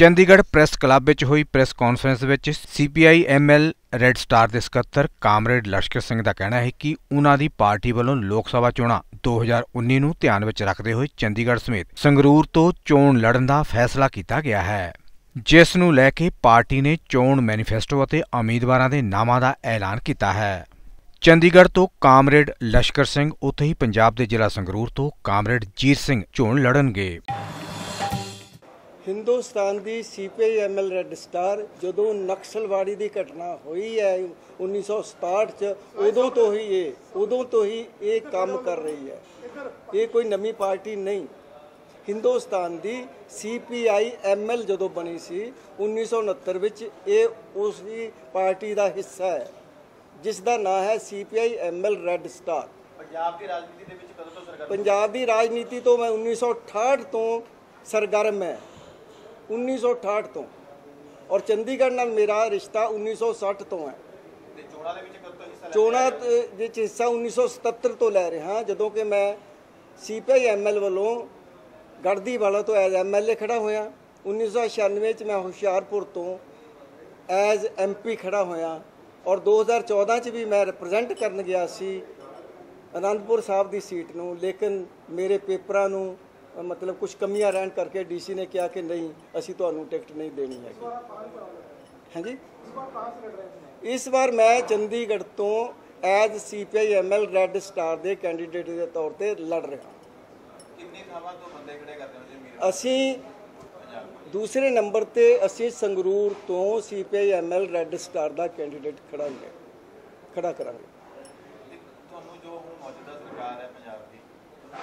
Chandigarh press club ਵਿੱਚ ਹੋਈ press conference ਵਿੱਚ ਸੀਪੀਆਈ ਐਮਐਲ ਰੈੱਡ ਸਟਾਰ ਦੇ ਸਕੱਤਰ ਕਾਮਰੇਡ ਲਸ਼ਕਰ ਸਿੰਘ ਦਾ ਕਹਿਣਾ ਹੈ ਕਿ ਉਨ੍ਹਾਂ ਦੀ ਪਾਰਟੀ ਵੱਲੋਂ ਲੋਕ ਸਭਾ ਚੋਣਾਂ 2019 ਨੂੰ ਧਿਆਨ ਵਿੱਚ ਰੱਖਦੇ ਹੋਏ ਚੰਡੀਗੜ੍ਹ ਸਮੇਤ ਸੰਗਰੂਰ ਤੋਂ ਚੋਣ ਲੜਨ ਦਾ ਫੈਸਲਾ ਕੀਤਾ ਗਿਆ ਹੈ। ਜਿਸ ਨੂੰ ਲੈ ਕੇ ਪਾਰਟੀ ਨੇ ਚੋਣ ਮੈਨੀਫੈਸਟੋ ਅਤੇ ਉਮੀਦਵਾਰਾਂ ਦੇ ਨਾਮਾਂ ਦਾ ਐਲਾਨ ਕੀਤਾ ਹੈ। ਚੰਡੀਗੜ੍ਹ ਤੋਂ ਕਾਮਰੇਡ ਲਸ਼ਕਰ ਸਿੰਘ, ਉੱਥੇ ਹੀ ਪੰਜਾਬ ਦੇ ਜ਼ਿਲ੍ਹਾ ਸੰਗਰੂਰ ਤੋਂ ਕਾਮਰੇਡ ਜੀਤ ਸਿੰਘ ਚੋਣ ਲੜਨਗੇ। ਹਿੰਦੁਸਤਾਨ ਦੀ ਸੀਪੀਆਈ ਐਮਐਲ ਰੈੱਡ ਸਟਾਰ ਜਦੋਂ ਨਕਸਲਵਾੜੀ ਦੀ ਘਟਨਾ ਹੋਈ ਹੈ 1967 ਚ ਉਦੋਂ ਤੋਂ ਹੀ ਇਹ ਉਦੋਂ ਤੋਂ ਹੀ ਇਹ ਕੰਮ ਕਰ ਰਹੀ ਹੈ। ਇਹ ਕੋਈ ਨਵੀਂ ਪਾਰਟੀ ਨਹੀਂ। ਹਿੰਦੁਸਤਾਨ ਦੀ ਸੀਪੀਆਈ ਐਮਐਲ ਜਦੋਂ ਬਣੀ ਸੀ 1969 ਵਿੱਚ ਇਹ ਉਸ ਦੀ ਪਾਰਟੀ ਦਾ ਹਿੱਸਾ ਹੈ ਜਿਸ ਦਾ ਨਾਮ ਹੈ CPI ML red star. Punjab ਦੀ ਰਾਜਨੀਤੀ ਦੇ ਵਿੱਚ ਕਦੋਂ ਤੋਂ ਸਰਗਰਮ ਪੰਜਾਬ ਦੀ ਰਾਜਨੀਤੀ ਤੋਂ ਮੈਂ 1968 ਤੋਂ ਸਰਗਰਮ ਹੈ। 1968 ਤੋਂ। ਔਰ ਚੰਡੀਗੜ੍ਹ ਨਾਲ ਮੇਰਾ ਰਿਸ਼ਤਾ 1960 ਤੋਂ ਹੈ। ਚੋਣਾਂ ਦੇ ਵਿੱਚ ਹਿੱਸਾ ਚੋਣਾਂ ਦੇ ਵਿੱਚ ਹਿੱਸਾ 1977 ਤੋਂ ਲੈ ਰਿਹਾ ਹਾਂ ਜਦੋਂ ਕਿ ਮੈਂ ਸੀਪੀਆਈ ਐਮਐਲ ਵੱਲੋਂ ਗੜਦੀ ਵਾਲਾ ਤੋਂ ਐਜ਼ ਐਮਐਲਏ ਖੜਾ ਹੋਇਆ। 1996 ਚ ਮੈਂ ਹੁਸ਼ਿਆਰਪੁਰ ਤੋਂ ਐਜ਼ ਐਮਪੀ ਖੜਾ ਹੋਇਆ। ਔਰ 2014 ਚ ਵੀ ਮੈਂ ਰਿਪਰੈਜ਼ੈਂਟ ਕਰਨ ਗਿਆ ਸੀ। ਅਨੰਦਪੁਰ ਸਾਹਿਬ ਦੀ ਸੀਟ ਨੂੰ ਲੇਕਿਨ ਮੇਰੇ ਪੇਪਰਾਂ ਨੂੰ ਮਤਲਬ ਕੁਝ ਕਮੀਆਂ ਰਹਿਣ ਕਰਕੇ ਡੀਸੀ ਨੇ ਕਿਹਾ ਕਿ ਨਹੀਂ ਅਸੀਂ ਤੁਹਾਨੂੰ ਟਿਕਟ ਨਹੀਂ ਦੇਣੀ ਹੈਗੀ। ਹਾਂਜੀ? ਇਸ ਵਾਰ ਮੈਂ ਚੰਡੀਗੜ੍ਹ ਤੋਂ as CPI ML red star ਦੇ ਕੈਂਡੀਡੇਟ ਦੇ ਤੌਰ ਤੇ ਲੜ ਰਿਹਾ ਹਾਂ। ਕਿੰਨੀ ਥਾਵਾਂ ਤੋਂ ਬੰਦੇ ਖੜੇ ਕਰਦੇ ਹੋ ਜੀ ਉਮੀਦਵਾਰ ਅਸੀਂ ਦੂਸਰੇ ਨੰਬਰ ਤੇ ਅਸੀਂ ਸੰਗਰੂਰ ਤੋਂ ਸੀਪੀਆਈ ਐਮਐਲ ਰੈੱਡ ਸਟਾਰ ਦਾ ਕੈਂਡੀਡੇਟ ਖੜਾਂਗੇ ਖੜਾ ਕਰਾਂਗੇ ਤੇ ਤੁਹਾਨੂੰ ਜੋ ਹੁਣ ਮੌਜੂਦਾ ਸਰਕਾਰ ਹੈ ਪੰਜਾਬ ਦੀ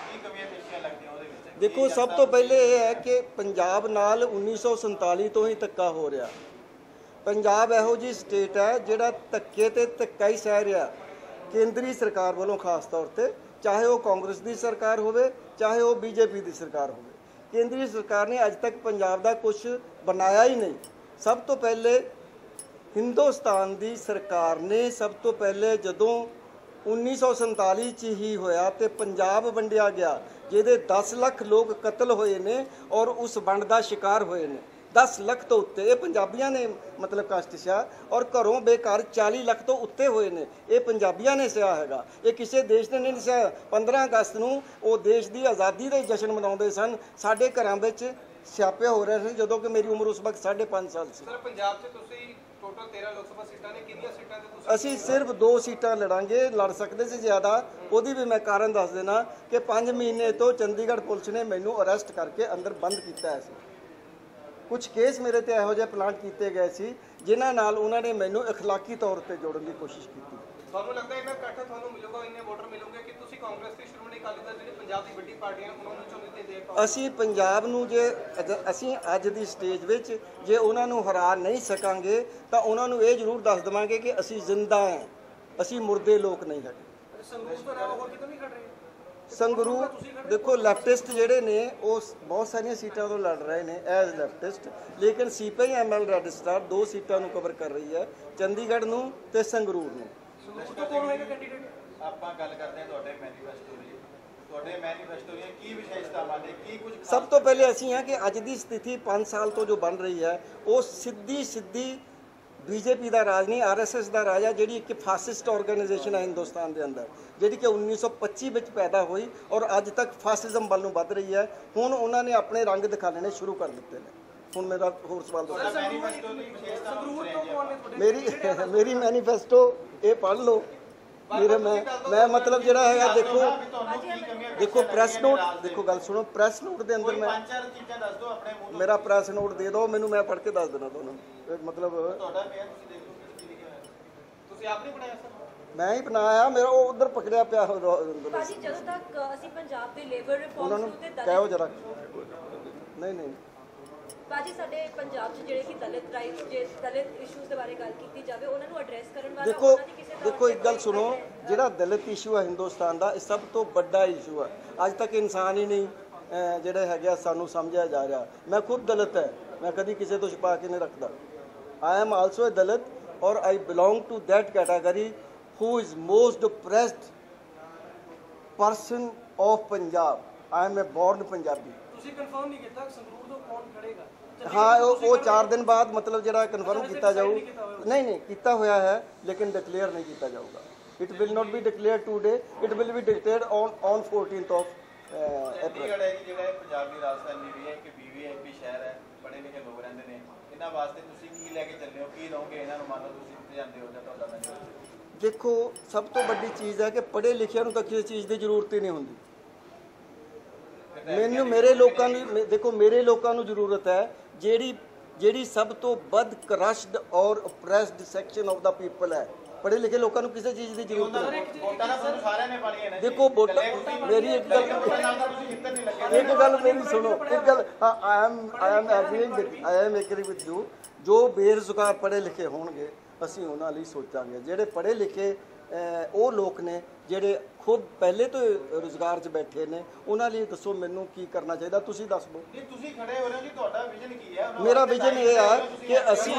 ਕੀ ਕਮੀਆਂ ਪੇਸ਼ੀਆਂ ਲੱਗਦੀਆਂ ਉਹਦੇ ਵਿੱਚ ਦੇਖੋ, ਸਭ ਤੋਂ ਪਹਿਲੇ ਇਹ ਹੈ ਕਿ ਪੰਜਾਬ ਨਾਲ 1947 ਤੋਂ ਹੀ ਧੱਕਾ ਹੋ ਰਿਹਾ। ਪੰਜਾਬ ਇਹੋ ਜੀ ਸਟੇਟ ਹੈ ਜਿਹੜਾ ਧੱਕੇ ਤੇ ਧੱਕਾ ਹੀ ਸਹਿ ਰਿਹਾ। ਕੇਂਦਰੀ ਸਰਕਾਰ ਵੱਲੋਂ ਖਾਸ ਤੌਰ ਤੇ, ਚਾਹੇ ਉਹ ਕਾਂਗਰਸ ਦੀ ਸਰਕਾਰ ਹੋਵੇ, ਚਾਹੇ ਉਹ ਬੀਜੇਪੀ ਦੀ ਸਰਕਾਰ ਹੋਵੇ। ਕੇਂਦਰੀ ਸਰਕਾਰ ਨੇ ਅੱਜ ਤੱਕ ਪੰਜਾਬ ਦਾ ਕੁਝ ਬਣਾਇਆ ਹੀ ਨਹੀਂ। ਸਭ ਤੋਂ ਪਹਿਲੇ ਹਿੰਦੁਸਤਾਨ ਦੀ ਸਰਕਾਰ ਨੇ ਸਭ ਤੋਂ ਪਹਿਲੇ ਜਦੋਂ 1947 ਚ ਹੀ ਹੋਇਆ ਤੇ ਪੰਜਾਬ ਵੰਡਿਆ ਗਿਆ, ਜਿਹਦੇ 10 ਲੱਖ ਲੋਕ ਕਤਲ ਹੋਏ ਨੇ ਔਰ ਉਸ ਵੰਡ ਦਾ ਸ਼ਿਕਾਰ ਹੋਏ ਨੇ। 10 ਲੱਖ ਤੋਂ ਉੱਤੇ, ਇਹ ਪੰਜਾਬੀਆਂ ਨੇ ਮਤਲਬ ਕਸ਼ਟ ਸਿਆ ਔਰ ਘਰੋਂ ਬੇਕਾਰ 40 ਲੱਖ ਤੋਂ ਉੱਤੇ ਹੋਏ ਨੇ। ਇਹ ਪੰਜਾਬੀਆਂ ਨੇ ਸਿਆ ਹੈਗਾ। ਇਹ ਕਿਸੇ ਦੇਸ਼ ਨੇ ਨਹੀਂ ਸਿਆ 15 ਅਗਸਤ ਨੂੰ ਉਹ ਦੇਸ਼ ਦੀ ਆਜ਼ਾਦੀ ਦਾ ਹੀ ਜਸ਼ਨ ਮਨਾਉਂਦੇ ਸਨ। ਸਾਡੇ ਘਰਾਂ ਵਿੱਚ ਸਿਆਪੇ ਹੋ ਰਹੇ ਸੀ ਜਦੋਂ ਕਿ ਮੇਰੀ ਉਮਰ ਉਸ ਵਕਤ 5.5 ਸਾਲ ਸੀ ਸਰ ਪੰਜਾਬ 'ਚ ਤੁਸੀਂ ਟੋਟਲ 13 ਲੋਕ ਸਭਾ ਸੀਟਾਂ ਨੇ ਕਿੰਨੀਆਂ ਸੀਟਾਂ ਤੇ ਤੁਸੀਂ ਅਸੀਂ ਸਿਰਫ ਦੋ ਸੀਟਾਂ ਲੜਾਂਗੇ ਲੜ ਸਕਦੇ ਸੀ ਜ਼ਿਆਦਾ ਉਹਦੀ ਵੀ ਮੈਂ ਕਾਰਨ ਦੱਸ ਦੇਣਾ ਕਿ 5 ਮਹੀਨੇ ਤੋਂ ਚੰਡੀਗੜ੍ਹ ਪੁਲਿਸ ਨੇ ਮੈਨੂੰ ਅਰੈਸਟ ਕਰਕੇ ਅੰਦਰ ਬੰਦ ਕੀਤਾ ਹੈ ਸੀ ਕੁਝ ਕੇਸ ਮੇਰੇ ਤੇ ਇਹੋ ਜਿਹੇ ਪਲਾਂਟ ਕੀਤੇ ਗਏ ਸੀ ਜਿਨ੍ਹਾਂ ਨਾਲ ਉਹਨਾਂ ਨੇ ਮੈਨੂੰ اخلاقی ਤੌਰ ਤੇ ਜੋੜਨ ਦੀ ਕੋਸ਼ਿਸ਼ ਕੀਤੀ ਤੁਹਾਨੂੰ ਲੱਗਦਾ ਇੰਨਾ ਇਕੱਠ ਤੁਹਾਨੂੰ ਮਿਲੂਗਾ ਇੰਨੇ ਵੋਟਰ ਮਿਲੂਗੇ ਕਿ ਤੁਸੀਂ ਕਾਂਗਰਸ ਤੇ ਸ਼੍ਰੋਮਣੀ ਅਕਾਲੀ ਦਲ ਜਿਹੜੀ ਪੰਜਾਬ ਦੀ ਵੱਡੀ ਪਾਰਟੀਆਂ ਨੇ ਉਹਨਾਂ ਨੂੰ ਚੁਣਨ ਤੇ ਦੇ ਪਾਓ? ਅਸੀਂ ਪੰਜਾਬ ਨੂੰ ਜੇ ਅਸੀਂ ਅੱਜ ਦੀ ਸਟੇਜ ਵਿੱਚ ਜੇ ਉਹਨਾਂ ਨੂੰ ਹਰਾ ਨਹੀਂ ਸਕਾਂਗੇ ਤਾਂ ਉਹਨਾਂ ਨੂੰ ਇਹ ਜ਼ਰੂਰ ਦੱਸ ਦੇਵਾਂਗੇ ਕਿ ਅਸੀਂ ਜ਼ਿੰਦਾ ਹਾਂ। ਅਸੀਂ ਮੁਰਦੇ ਲੋਕ ਨਹੀਂ ਹੈਗੇ। ਸੰਗਰੂਰ ਤੋਂ ਇਲਾਵਾ ਹੋਰ ਕਿਤੇ ਨਹੀਂ ਖੜ ਰਹੇ? ਸੰਗਰੂਰ ਦੇਖੋ ਲੈਫਟਿਸਟ ਜਿਹੜੇ ਨੇ ਉਹ ਬਹੁਤ ਸਾਰੀਆਂ ਸੀਟਾਂ ਤੋਂ ਲੜ ਰਹੇ ਨੇ ਐਜ਼ ਲੈਫਟਿਸਟ ਲੇਕਿਨ ਸੀਪੀਆਈ ਐਮਐਲ ਰੈਡ ਸਟਾਰ ਦੋ ਸੀਟਾਂ ਨੂੰ ਕਵਰ ਕਰ ਰਹੀ ਹੈ ਚੰਡੀਗੜ੍ਹ ਨੂੰ ਤੇ ਸੰਗਰੂਰ ਨੂੰ। ਸੰਗਰੂਰ ਤੋਂ ਕੌਣ ਹੋਏਗਾ ਕੈਂਡੀਡੇਟ ਆਪਾਂ ਗੱਲ ਕਰਦੇ ਹਾਂ ਤੁਹਾਡੇ ਮੈਨੀਫੈਸਟੋ ਦੀ। ਤੁਹਾਡੇ ਮੈਨੀਫੈਸਟੋ ਦੀਆਂ ਕੀ ਵਿਸ਼ੇਸ਼ਤਾਵਾਂ ਨੇ ਕੀ ਕੁਝ ਖਾਸ ਸਭ ਤੋਂ ਪਹਿਲੇ ਅਸੀਂ ਹਾਂ ਕਿ ਅੱਜ ਦੀ ਸਥਿਤੀ 5 ਸਾਲ ਤੋਂ ਜੋ ਬਣ ਰਹੀ ਹੈ ਉਹ ਸਿੱਧੀ ਸਿੱਧੀ ਬੀਜੇਪੀ ਦਾ ਰਾਜ ਨਹੀਂ ਆਰਐਸਐਸ ਦਾ ਰਾਜ ਹੈ ਜਿਹੜੀ ਇੱਕ ਫਾਸਿਸਟ ਆਰਗੇਨਾਈਜੇਸ਼ਨ ਹੈ ਹਿੰਦੁਸਤਾਨ ਦੇ ਅੰਦਰ ਜਿਹੜੀ ਕਿ 1925 ਵਿੱਚ ਪੈਦਾ ਹੋਈ ਔਰ ਅੱਜ ਤੱਕ ਫਾਸਿਜ਼ਮ ਵੱਲ ਨੂੰ ਵੱਧ ਰਹੀ ਹੈ। ਹੁਣ ਉਹਨਾਂ ਨੇ ਆਪਣੇ ਰੰਗ ਦਿਖਾਣੇ ਸ਼ੁਰੂ ਕਰ ਦਿੱਤੇ ਨੇ। ਹੁਣ ਮੇਰਾ ਹੋਰ ਸਵਾਲ ਦੱਸੋ। ਮੇਰੀ ਮੇਰੀ ਮੈਨੀਫੈਸਟੋ ਇਹ ਪੜ੍ਹ ਲਓ। ਮੇਰੇ ਮੈਂ ਮੈਂ ਮਤਲਬ ਜਿਹੜਾ ਹੈਗਾ ਦੇਖੋ ਦੇਖੋ ਪ੍ਰੈਸ ਨੋਟ ਦੇਖੋ ਗੱਲ ਸੁਣੋ ਪ੍ਰੈਸ ਨੋਟ ਦੇ ਅੰਦਰ ਮੈਂ ਪੰਜ ਚਾਰ ਚੀਜ਼ਾਂ ਦੱਸ ਦਿਓ ਆਪਣੇ ਮੂੰਹ ਤੋਂ। ਮੇਰਾ ਪ੍ਰੈਸ ਨੋਟ ਦੇ ਦਿਓ ਮੈਨੂੰ ਮੈਂ ਪੜ੍ਹ ਕੇ ਦੱਸ ਦੇਣਾ ਤੁਹਾਨੂੰ। ਮਤਲਬ ਤੁਹਾਡਾ ਪਿਆ ਤੁਸੀਂ ਦੇਖ ਲਓ ਕੀ ਲਿਖਿਆ ਹੋਇਆ। ਤੁਸੀਂ ਆਪ ਨਹੀਂ ਬਣਾਇਆ ਸਰ? ਮੈਂ ਹੀ ਬਣਾਇਆ ਮੇਰਾ ਉਹ ਉਧਰ ਪਕੜਿਆ ਪਿਆ। ਭਾਜੀ ਜਦੋਂ ਤੱਕ ਅਸੀਂ ਪੰਜਾਬ ਦੇ ਲੇਬਰ ਉਹਨਾਂ ਰਿਫਾਰਮਸ ਨੂੰ ਤੇ ਕਹਿਓ ਜਰਾ। ਨਹੀਂ ਨਹੀਂ। ਭਾਜੀ ਸਾਡੇ ਪੰਜਾਬ 'ਚ ਜਿਹੜੇ ਕਿ ਦਲਿਤ ਰਾਈਟਸ ਜੇ ਦਲਿਤ ਇਸ਼ੂਜ਼ ਦੇ ਬਾਰੇ ਗੱਲ ਕੀਤੀ ਜਾਵੇ ਉਹਨਾਂ ਨੂੰ ਐਡਰੈਸ ਕਰਨ ਵਾਲਾ ਦੇਖੋ ਦੇਖੋ ਇੱਕ ਗੱਲ ਸੁਣੋ ਹੈ। ਜਿਹੜਾ ਦਲਿਤ ਇਸ਼ੂ ਹੈ ਹਿੰਦੁਸਤਾਨ ਦਾ ਇਹ ਸਭ ਤੋਂ ਵੱਡਾ ਇਸ਼ੂ ਹੈ ਅੱਜ ਤੱਕ ਇਨਸਾਨ ਹੀ ਨਹੀਂ ਜਿਹੜੇ ਹੈਗੇ ਸਾਨੂੰ ਸਮਝਿਆ ਜਾ ਰਿਹਾ। ਮੈਂ ਖੁਦ ਦਲਿਤ ਹੈ ਮੈਂ ਕਦੀ ਕਿਸੇ ਤੋਂ ਛੁਪਾ ਕੇ ਨਹੀਂ ਰੱਖਦਾ। I am also uh Dalit or I belong to that category who is most oppressed person of Punjab I am uh born Punjabi ਤੁਸੀਂ ਕਨਫਰਮ ਨਹੀਂ ਕੀਤਾ ਕਿ ਸੰਗਰੂਰ ਤੋਂ ਕੌਣ ਖੜੇਗਾ? ਹਾਂ ਉਹ ਉਹ 4 ਦਿਨ ਬਾਅਦ ਮਤਲਬ ਜਿਹੜਾ ਕਨਫਰਮ ਕੀਤਾ ਜਾਊ ਨਹੀਂ ਨਹੀਂ ਕੀਤਾ ਹੋਇਆ ਹੈ ਲੇਕਿਨ ਡਿਕਲੇਅਰ ਨਹੀਂ ਕੀਤਾ ਜਾਊਗਾ। It will not be declare today it will be declare on on 14th of April Chandigarh ਹੈ ਜਿਹੜਾ ਪੰਜਾਬ ਦੀ ਰਾਜਧਾਨੀ ਵੀ ਹੈ ਕਿ ਵੀਵੀਆਈਪੀ ਸ਼ਹਿਰ ਹੈ ਪੜ੍ਹੇ ਲਿਖੇ ਲੋਕ ਰਹਿੰਦੇ ਨੇ। ਇਹਨਾਂ ਵਾਸਤੇ ਤੁਸੀਂ ਕੀ ਲੈ ਕੇ ਚੱਲੇ ਹੋ? ਕੀ ਲਓਗੇ ਇਹਨਾਂ ਨੂੰ ਮੰਨ ਲਓ ਤੁਸੀਂ ਉੱਥੇ ਜਾਂਦੇ ਹੋ ਜਾਂ ਤੁਹਾਡਾ ਦੇਖੋ ਸਭ ਤੋਂ ਵੱਡੀ ਚੀਜ਼ ਹੈ ਕਿ ਪੜ੍ਹੇ ਲਿਖਿਆਂ ਨੂੰ ਤਾਂ ਕਿਸੇ ਚੀਜ਼ ਦੀ ਜ਼ਰੂਰਤ ਹੀ ਨਹੀਂ ਹੁੰਦੀ। ਮੈਨੂੰ ਮੇਰੇ ਲੋਕਾਂ ਨੂੰ ਦੇਖੋ ਮੇਰੇ ਲੋਕਾਂ ਨੂੰ ਜ਼ਰੂਰਤ ਹੈ ਜਿਹੜੀ ਜਿਹੜੀ ਸਭ ਤੋਂ ਵੱਧ crushed or oppressed section of the people ਹੈ। ਪੜ੍ਹੇ ਲਿਖੇ ਲੋਕਾਂ ਨੂੰ ਕਿਸੇ ਚੀਜ਼ ਦੀ ਜ਼ਰੂਰਤ ਨਹੀਂ। ਵੋਟਾਂ ਤਾਂ ਤੁਹਾਨੂੰ ਸਾਰਿਆਂ ਨੇ ਪਾਣੀਆਂ ਨੇ। ਜੀ। ਦੇਖੋ ਵੋਟਾਂ ਮੇਰੀ ਇੱਕ ਗੱਲ ਇੱਕ ਗੱਲ ਮੇਰੀ ਸੁਣੋ ਇੱਕ ਗੱਲ I am I am agreeing with I am agree with you ਜੋ ਬੇਰੁਜ਼ਗਾਰ ਪੜ੍ਹੇ ਲਿਖੇ ਹੋਣਗੇ ਅਸੀਂ ਉਹਨਾਂ ਲਈ ਸੋਚਾਂਗੇ। ਜਿਹੜੇ ਪੜ੍ਹੇ ਲਿਖੇ ਉਹ ਲੋਕ ਨੇ ਜਿਹੜੇ ਖੁਦ ਪਹਿਲੇ ਤੋਂ ਰੁਜ਼ਗਾਰ 'ਚ ਬੈਠੇ ਨੇ ਉਹਨਾਂ ਲਈ ਦੱਸੋ ਮੈਨੂੰ ਕੀ ਕਰਨਾ ਚਾਹੀਦਾ ਤੁਸੀਂ ਦੱਸ ਦਿਓ। ਨਹੀਂ ਤੁਸੀਂ ਖੜੇ ਹੋ ਰਹੇ ਹੋ ਜੀ ਤੁਹਾਡਾ ਵਿਜ਼ਨ ਕੀ ਹੈ? ਮੇਰਾ vision ਇਹ ਹੈ ਕਿ ਅਸੀਂ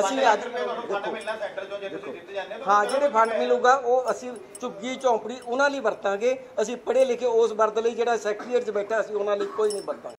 ਅਸੀਂ ਅੱਜ ਦੇਖੋ। ਮਿਲਣਾ ਸੈਂਟਰ ਜੋ ਜੇ ਤੁਸੀਂ ਜਿੱਤ ਜਾਂਦੇ ਹੋ ਜਿਹੜੇ ਫੰਡ ਮਿਲੂਗਾ ਉਹ ਅਸੀਂ ਝੁੱਗੀ ਝੌਂਪੜੀ ਉਹਨਾਂ ਲਈ ਵਰਤਾਂਗੇ। ਅਸੀਂ ਪੜ੍ਹੇ ਲਿਖੇ ਉਸ ਵਰਦ ਲਈ ਜਿਹੜਾ ਸੈਕਟਰੀਏਟ 'ਚ ਬੈਠਾ ਅਸੀਂ ਉਹਨਾਂ ਲਈ ਕੋਈ ਨਹੀਂ ਵਰਤਾਂਗੇ।